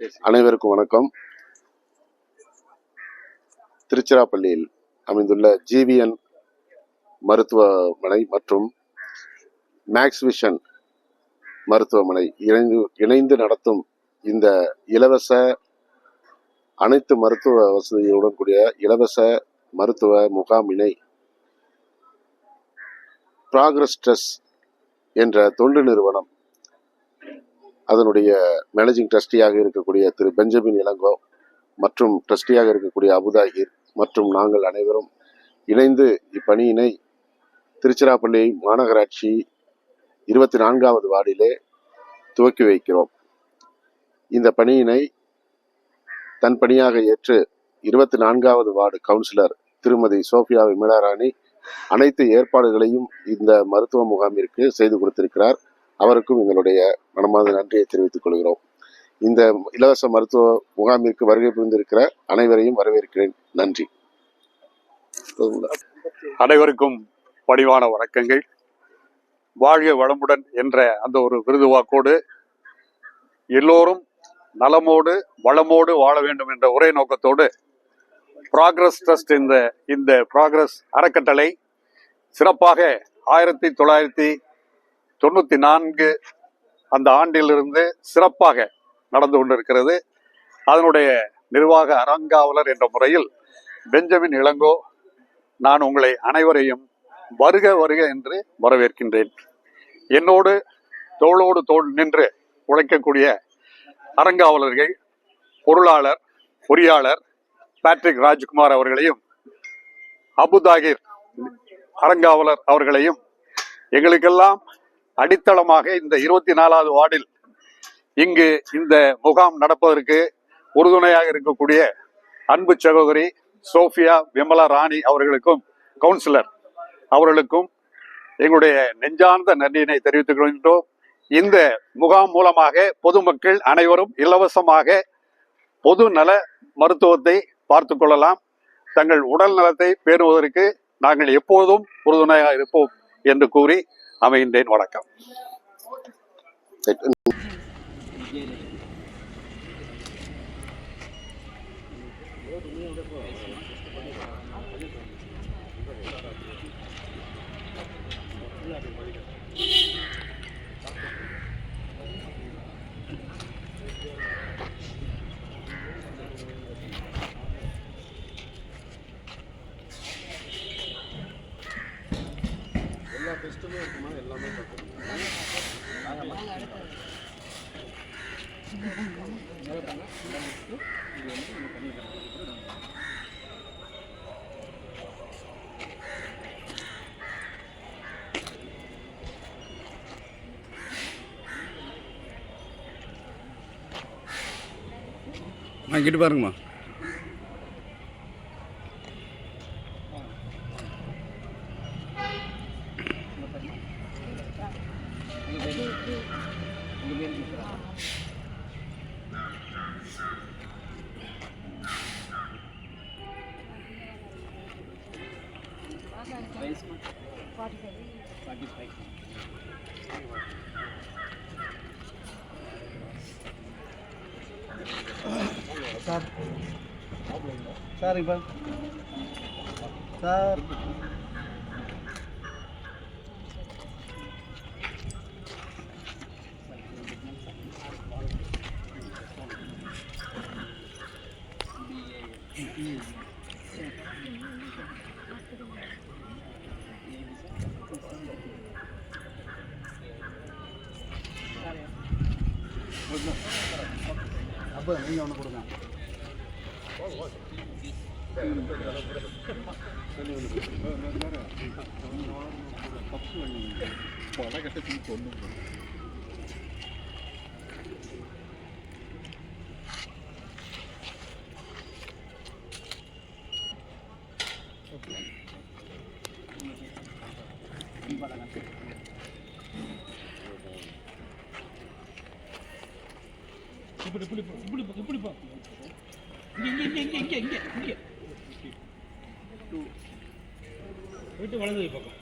அனைவருக்கும் வணக்கம். திருச்சிராப்பள்ளியில் அமைந்துள்ள ஜிவிஎன் மருத்துவமனை மற்றும் மேக்ஸ் விஷன் மருத்துவமனை இணைந்து இணைந்து நடத்தும் இந்த இலவச அனைத்து மருத்துவ வசதியுடன் கூடிய இலவச மருத்துவ முகாமினை ப்ராக்ரஸ் ட்ரஸ் என்ற தொண்டு நிறுவனம் அதனுடைய மேனேஜிங் ட்ரஸ்டியாக இருக்கக்கூடிய திரு பெஞ்சமின் இளங்கோ மற்றும் ட்ரஸ்டியாக இருக்கக்கூடிய அபுதாகிர் மற்றும் நாங்கள் அனைவரும் இணைந்து இப்பணியினை திருச்சிராப்பள்ளி மாநகராட்சி இருபத்தி நான்காவது வார்டிலே துவக்கி வைக்கிறோம். இந்த பணியினை தன் பணியாக ஏற்று இருபத்தி நான்காவது வார்டு கவுன்சிலர் திருமதி சோஃபியா விமலாராணி அனைத்து ஏற்பாடுகளையும் இந்த மருத்துவ முகாமிற்கு செய்து கொடுத்திருக்கிறார். அவருக்கும் எங்களுடைய மனமார்ந்த நன்றியை தெரிவித்துக் கொள்கிறோம். இந்த இலவச மருத்துவ முகாமிற்கு வருகை புரிந்திருக்கிற அனைவரையும் வரவேற்கிறேன். நன்றி. அனைவருக்கும் பணிவான வணக்கங்கள். வாழ்க வளமுடன் என்ற அந்த ஒரு விருது வாக்கோடு எல்லோரும் நலமோடு வளமோடு வாழ வேண்டும் என்ற ஒரே நோக்கத்தோடு ப்ராக்ரஸ் ட்ரஸ்ட் இந்த இந்த ப்ராக்ரஸ் அறக்கட்டளை சிறப்பாக ஆயிரத்தி தொள்ளாயிரத்தி தொண்ணூத்தி நான்கு அந்த ஆண்டிலிருந்து சிறப்பாக நடந்து கொண்டிருக்கிறது. அதனுடைய நிர்வாக அறங்காவலர் என்ற முறையில் பெஞ்சமின் இளங்கோ நான் உங்களை அனைவரையும் வருக வருக என்று வரவேற்கின்றேன். என்னோடு தோளோடு தோள் நின்று உழைக்கக்கூடிய அறங்காவலர்கள் பொருளாளர் பொறியாளர் பேட்ரிக் ராஜ்குமார் அவர்களையும் அபுதாகிர் அறங்காவலர் அவர்களையும் எங்களுக்கெல்லாம் அடித்தளமாக இந்த இருபத்தி நாலாவது வார்டில் இங்கு இந்த முகாம் நடப்பதற்கு உறுதுணையாக இருக்கக்கூடிய அன்பு சகோதரி சோஃபியா விமலா ராணி அவர்களுக்கும் கவுன்சிலர் அவர்களுக்கும் எங்களுடைய நெஞ்சார்ந்த நன்றியினை தெரிவித்துக் கொள்கின்றோம். இந்த முகாம் மூலமாக பொதுமக்கள் அனைவரும் இலவசமாக பொது நல மருத்துவத்தை பார்த்து கொள்ளலாம். தங்கள் உடல் நலத்தை பேணுவதற்கு நாங்கள் எப்போதும் உறுதுணையாக இருப்போம் என்று கூறி அமைகின்றேன் வணக்கம் Thank you. அம்மா இங்கிட்டு பாருங்கம்மா சார் சார் இப்போ சார் அப்போ நீங்கள் ஒன்று கொடுங்க இப்படி இப்படி போ, இப்படி போ, இப்படி போ. இங்கே இங்கே இங்கே இங்கே இங்கே இங்கே இங்க போயிட்டு வலது பக்கம்